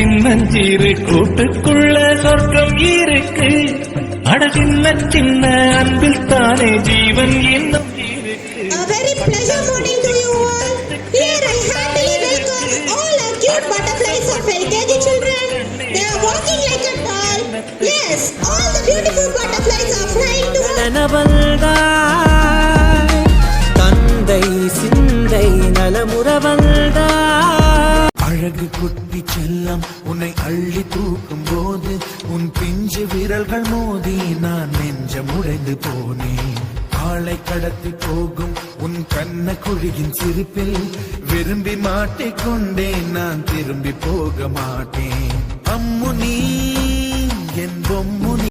சின்னஞ்சிறு கூட்டுக்குள்ள சொர்க்கம் இருக்கு அட சின்ன சின்ன அன்பில் தானே ஜீவன் இன்னும் இருக்கு A very pleasure morning to you all. Here I happily welcome all our cute butterflies of LKG children. They are walking like a doll. Yes, all the beautiful butterflies are flying to us. அழகு குட்டி செல்லம் உன்னை அள்ளி தூக்கும் போது உன் பிஞ்சு விரல்கள் மோதி நான் நெஞ்சம் உடைந்து போனேன். ஆளை கடத்தி போகும் உன் கண்ண குழியின் சிரிப்பில் விரும்பி மாட்டிக்கொண்டேன் நான் திரும்பி போக மாட்டேன். அம்முனி என் பொம்முனி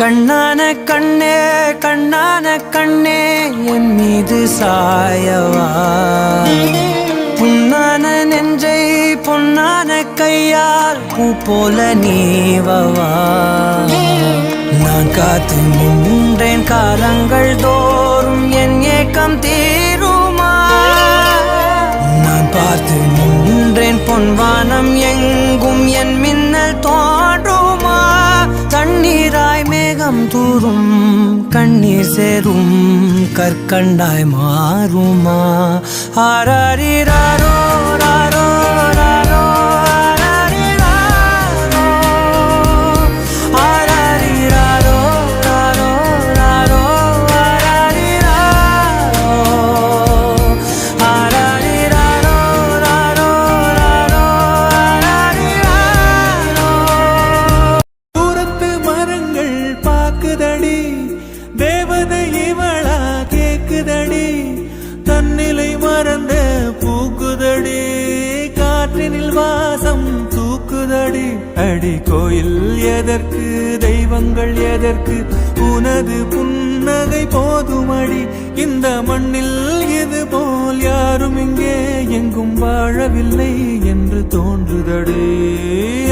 கண்ணான கண்ணே கண்ணான கண்ணே என் மீது சாயவா? புண்ணான நெஞ்சை பொன்னான கையால் பூ போல நீவவா? நான் காத்து நின்றேன் காலங்கள் தோறும் என் ஏக்கம் தீருமா? நான் பார்த்து நின்றேன் பொன்வானம் எங்கும் என் காலம் தூரும் கண்ணீர் சேரும் கற்கண்டாய் மாறுமா? ஆராரிராரோ ராரோ. தன்னிலை மறந்த பூக்குதடி. காற்றினில் வாசம் தூக்குதடி. அடி கோயில் எதற்கு தெய்வங்கள் எதற்கு? உனது புன்னகை போதுமடி. இந்த மண்ணில் இது போல் யாரும் இங்கே எங்கும் வாழவில்லை என்று தோன்றுதடி.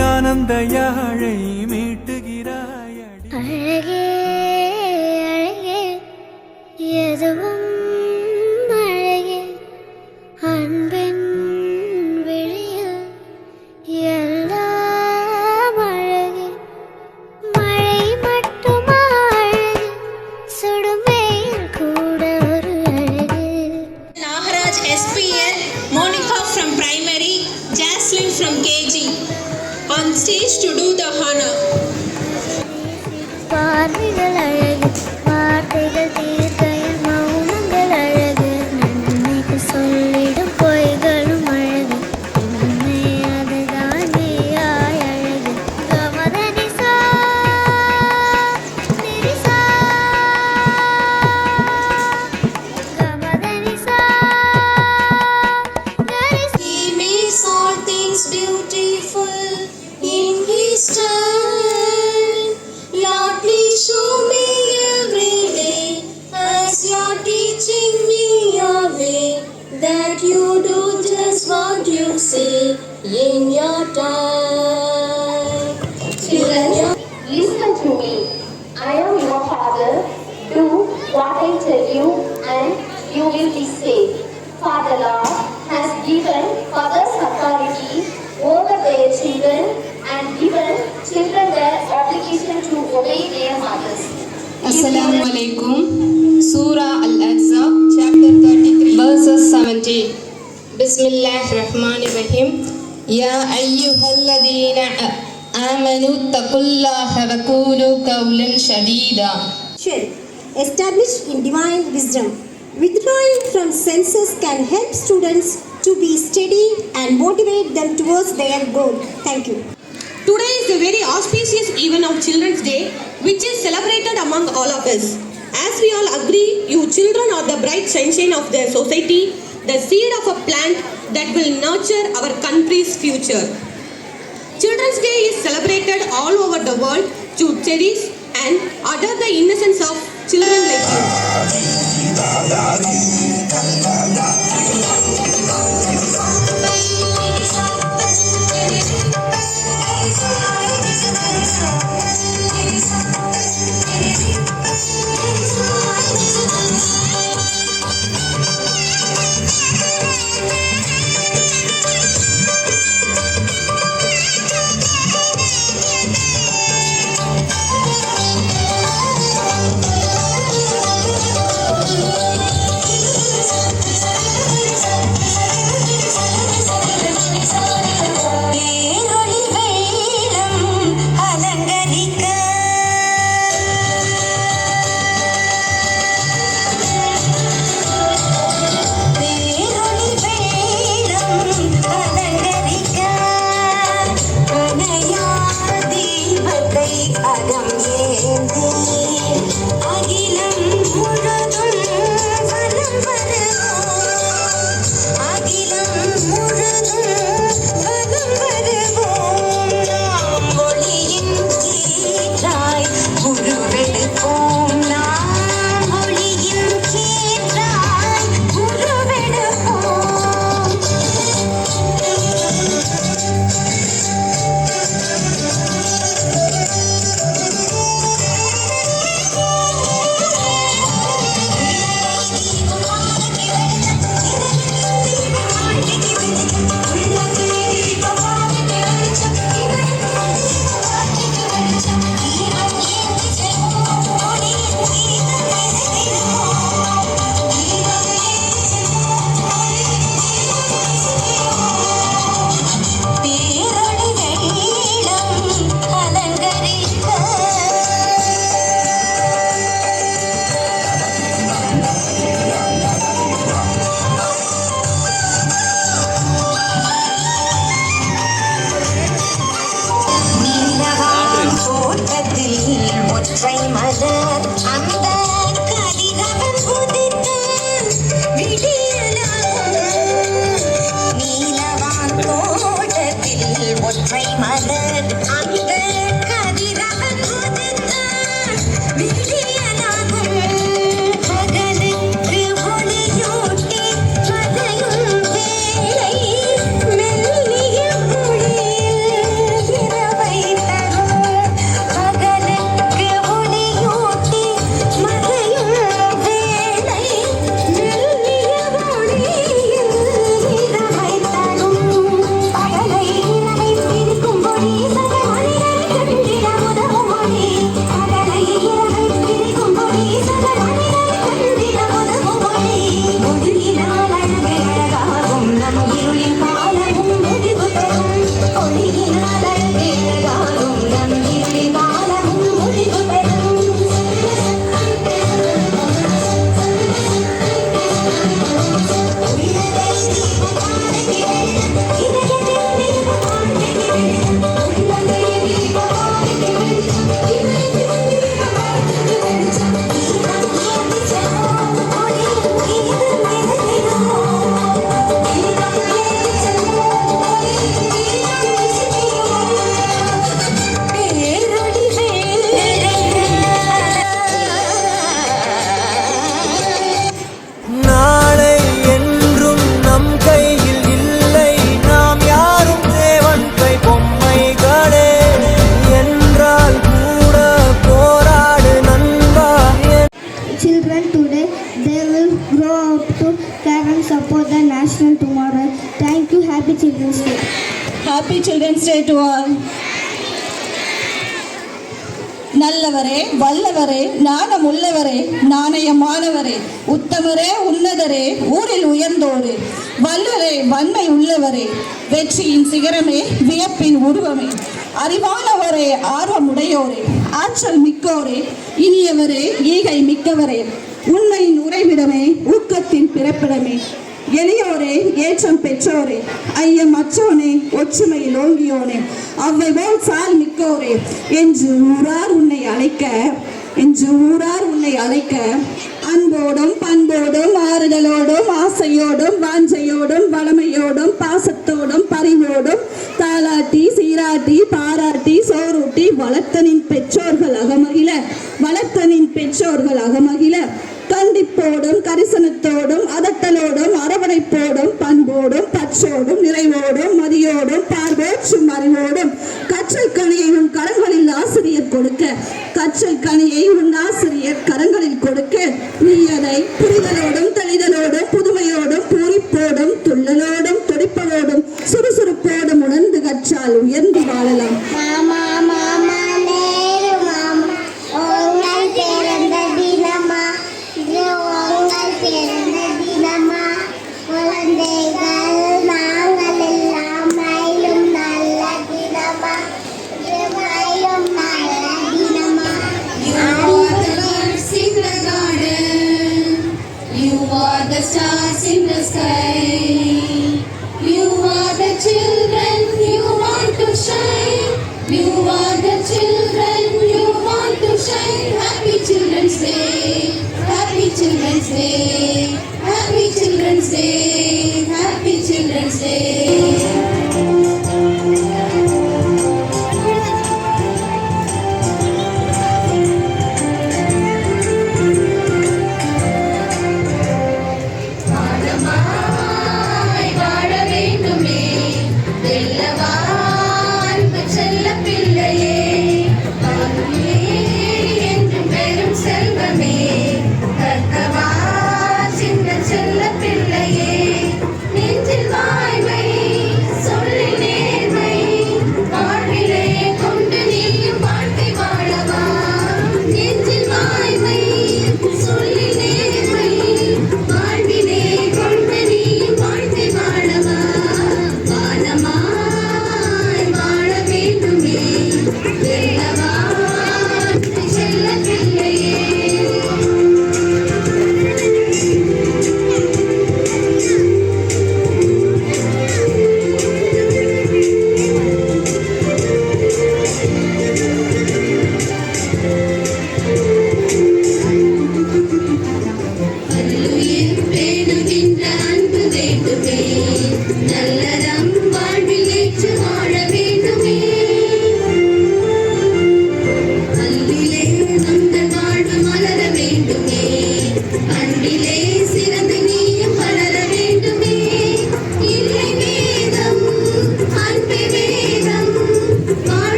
ஆனந்த யாழை Bismillah ar-Rahman ar-Rahim. Ya ayyuhalladhina amanu taqullaha wa qulu qawlan shadida. Established in divine wisdom. Withdrawing from senses can help students to be steady and motivate them towards their goal. Thank you. Today is a very auspicious event of Children's Day, which is celebrated among all of us. As we all agree, you children are the bright sunshine of the society, the seed of a plant that will nurture our country's future. Children's Day is celebrated all over the world to cherish and honor the innocence of children like you. 中国 support the national tomorrow. Thank you. Happy Children's Day. Happy children's day to all நல்லவரே வல்லவரே நாணம் உள்ளவரே நாணயமானவரே உத்தமரே உன்னதரே ஊரில் உயர்ந்தோரே வல்லரே வன்மை உள்ளவரே வெற்றியின் சிகரமே வியப்பின் உருவமே அறிவானவரே ஆர்வமுடையோரே ஆற்றல் மிக்கோரே இனியவரே ஈகை மிக்கவரே உண்மையின் உறைவிடமே ஊக்கத்தின் பிறப்பிடமே. எளியோரே ஏற்றம் பெற்றோரே ஐயம் மற்றோனே ஒற்றுமையில் ஓங்கியோனே அவ்வை போல் சால் மிக்கோரே. என்று ஊரார் உன்னை அழைக்க என்று ஊரார் உன்னை அழைக்க அன்போடும் பண்போடும் ஆறுதலோடும் ஆசையோடும் வாஞ்சையோடும் வளமையோடும் பாசத்தோடும் பரிவோடும் தாலாட்டி சீராட்டி பாராட்டி சோரூட்டி வளர்த்தனின் பெற்றோர்கள் அகமகிழ வளர்த்தனின் பெற்றோர்கள் அகமகிழ. கண்டிப்போடும் கரிசனத்தோடும் அதட்டலோடும் அரவணைப்போடும் பண்போடும் பற்றோடும் நிறைவோடும் மதியோடும் பார்வோற்றும் அறிவோடும். கற்றல் கனியை உன் கரங்களில் ஆசிரியர் கொடுக்க. கற்றல் கனியை உன் ஆசிரியர் கரங்களில் கொடுக்க. நீ அதை புரிதலோடும் தெளிதலோடும் புதுமை Amen.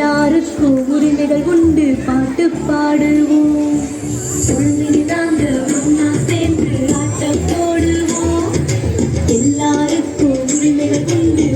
எல்லாருக்கும் உரிமைகள் உண்டு. பாட்டு பாடுவோம். சேர்ந்து ஆட்டம் போடுவோம். எல்லாருக்கும் உரிமைகள் உண்டு.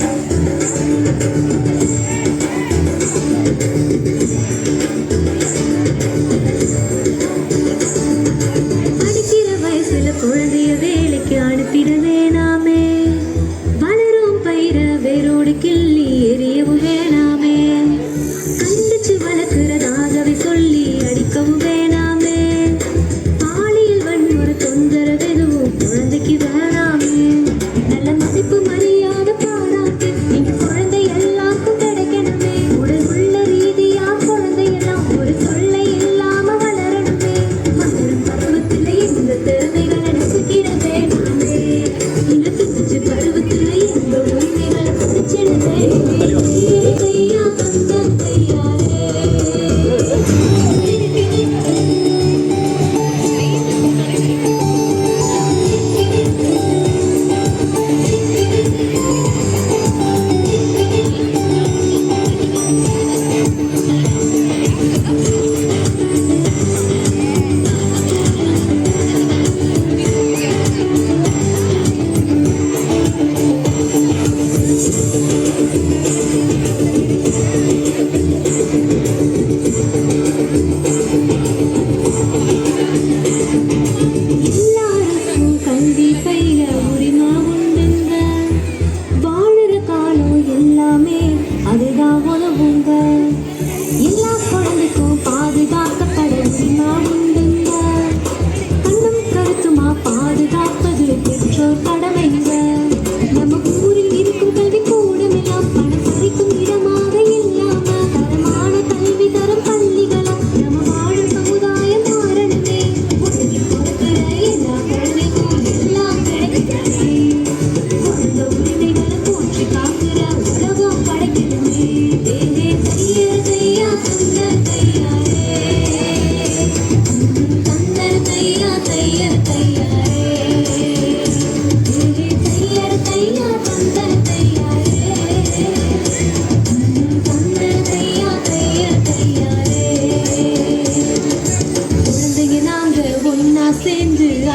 Thank you.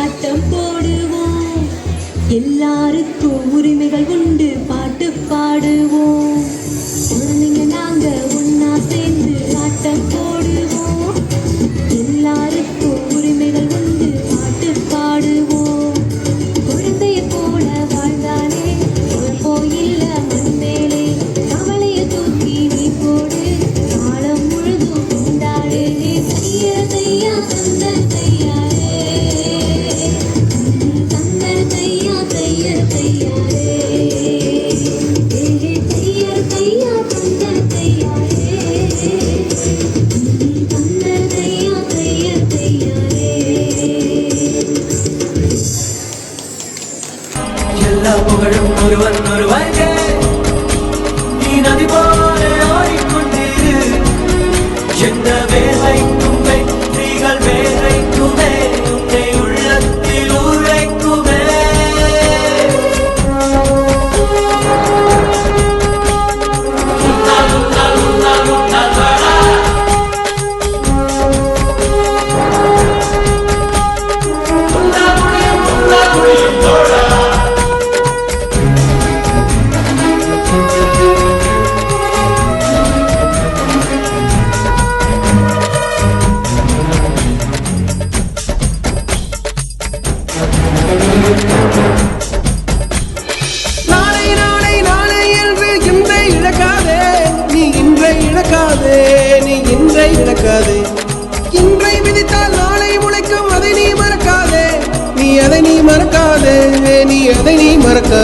ஆட்டம் போடுவோம். எல்லாருக்கும் உரிமைகள் உண்டு பாட்டு பாடுவோம்.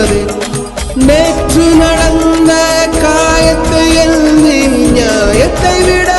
മറന്നത് നേറ്റു നടന്ന കായത്തെ എൽ നീ ന്യായത്തെ വിട